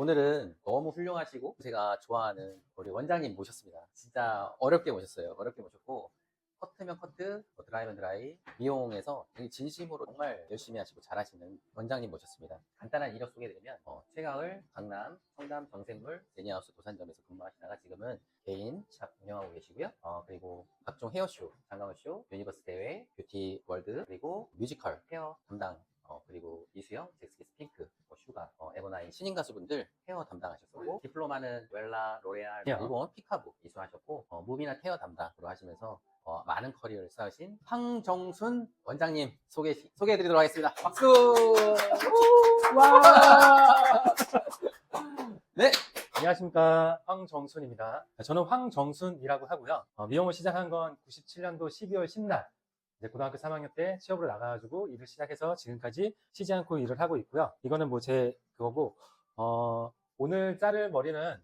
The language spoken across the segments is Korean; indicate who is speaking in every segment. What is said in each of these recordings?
Speaker 1: 오늘은 너무 훌륭하시고 제가 좋아하는 우리 원장님 모셨습니다. 진짜 어렵게 모셨어요. 어렵게 모셨고 커트면 커트, 뭐 드라이면 드라이, 미용에서 되게 진심으로 정말 열심히 하시고 잘하시는 원장님 모셨습니다. 간단한 이력 소개드리면 어, 최가을, 강남, 성남, 정샘물, 제니하우스 도산점에서 근무하시다가 지금은 개인 샵 운영하고 계시고요. 어, 그리고 각종 헤어쇼, 장강쇼, 유니버스 대회, 뷰티 월드, 그리고 뮤지컬 헤어 담당 어, 그리고 이수영, 뭐 에버나인 신인 가수분들 헤어 담당하셨었고 디플로마는 웰라, 로레알,
Speaker 2: 야.
Speaker 1: 일본 피카부 이수하셨고 어, 무비나 헤어 담당으로 하시면서 어, 많은 커리어를 쌓으신 황정순 원장님 소개 소개해드리도록 하겠습니다. 박수! 와! 네,
Speaker 2: 안녕하십니까 황정순입니다. 저는 황정순이라고 하고요. 어, 미용을 시작한 건 97년도 12월 10날 이제 고등학교 3학년 때 취업으로 나가가지고 일을 시작해서 지금까지 쉬지 않고 일을 하고 있고요. 이거는 뭐 제 그거고 어, 오늘 자를 머리는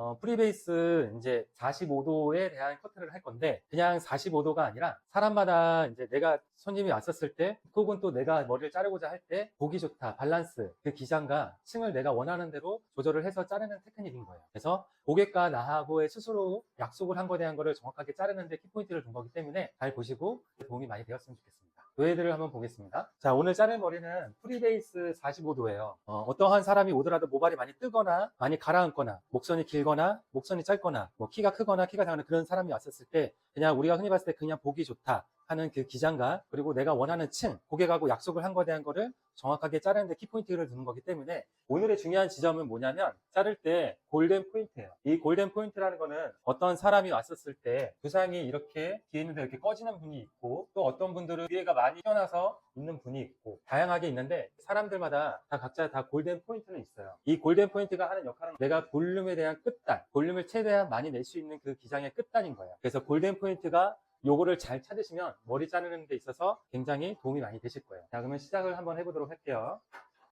Speaker 2: 어, 프리베이스 이제 45도에 대한 커트를 할 건데 그냥 45도가 아니라 사람마다 이제 내가 손님이 왔었을 때 혹은 또 내가 머리를 자르고자 할 때 보기 좋다 밸런스 그 기장과 층을 내가 원하는 대로 조절을 해서 자르는 테크닉인 거예요. 그래서 고객과 나하고의 스스로 약속을 한 거에 대한 거를 정확하게 자르는데 키포인트를 둔 거기 때문에 잘 보시고 도움이 많이 되었으면 좋겠습니다. 노예들을 한번 보겠습니다. 자, 오늘 자를 머리는 프리베이스 45도예요. 어, 떠한 사람이 오더라도 모발이 많이 뜨거나 많이 가라앉거나 목선이 길거나 목선이 짧거나 뭐 키가 크거나 키가 작은 그런 사람이 왔었을 때 그냥 우리가 흔히 봤을 때 그냥 보기 좋다 하는 그 기장과 그리고 내가 원하는 층 고객하고 약속을 한 거에 대한 거를 정확하게 자르는데 키포인트를 두는 거기 때문에 오늘의 중요한 지점은 뭐냐면 자를 때 골든 포인트예요. 이 골든 포인트라는 거는 어떤 사람이 왔었을 때 두상이 이렇게 뒤에 있는데 이렇게 꺼지는 분이 있고 또 어떤 분들은 뒤에가 많이 튀어나와서 있는 분이 있고 다양하게 있는데 사람들마다 다 각자 다 골든 포인트는 있어요. 이 골든 포인트가 하는 역할은 내가 볼륨에 대한 끝단, 볼륨을 최대한 많이 낼 수 있는 그 기장의 끝단인 거예요. 그래서 골든 포인트가 요거를 잘 찾으시면 머리 자르는 데 있어서 굉장히 도움이 많이 되실 거예요. 자, 그러면 시작을 한번 해보도록 할게요.